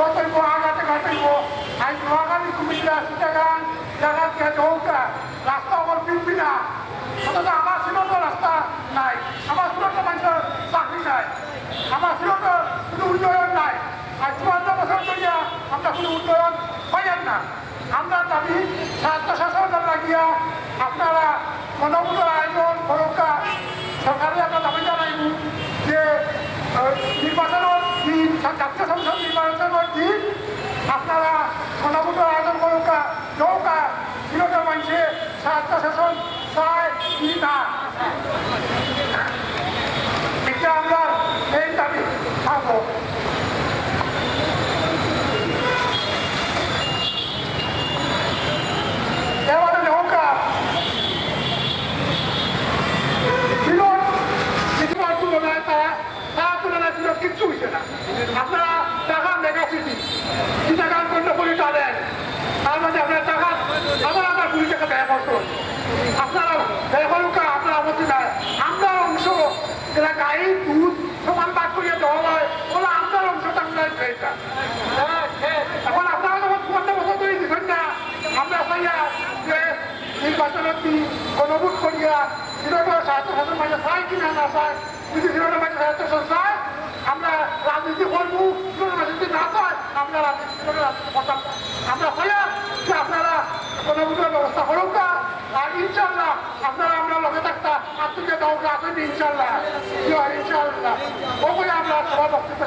वतन को आगाते घाटे को आई নোয়াখালী কুমিল্লা, চিটাগাং জাগাতিয়া চৌকা রাস্তা আমার পিলপিনা অথচ আমার সীমান্ত রাস্তা নাই। আমার সীমান্ত মানুষের চাকরি নাই। আমার সীমান্ত কোনো উন্নয়ন নাই। আর চুয়ান্ন বছর ধরিয়া আমরা কোনো উন্নয়ন পাইয়ান না। আমরা দাবি স্বায়ত্ত শাসন লাগিয়া আপনারা মনোমূল করুকা নৌকা বিরোধের মানুষে স্বাস্থ্য শাসন চায় কি না যেটা গাই দুধ সমান বাদ করিয়ে দেওয়া হয়। বলে আপনার অংশটা এখন আপনারা যখন চুয়ান্ন বছর ধরে না। আমরা চাইয়া যে নির্বাচনের গণভোট করিয়া সিলেটের স্বাস্থ্য শাসন মানে চাই কিনা না চায় যদি সিলেটের মানে স্বাস্থ্য শাসন চায় আমরা রাজনীতি করব যদি না চায় আমরা রাজনীতি করতাম আমরা যে আপনারা গণভোটের ব্যবস্থা করুক না। আর ইনশাল্লাহ কাউকে আসেন ইনশাল্লাহ। ইনশাল্লাহ। ওগুলো আমরা সবার বক্তব্য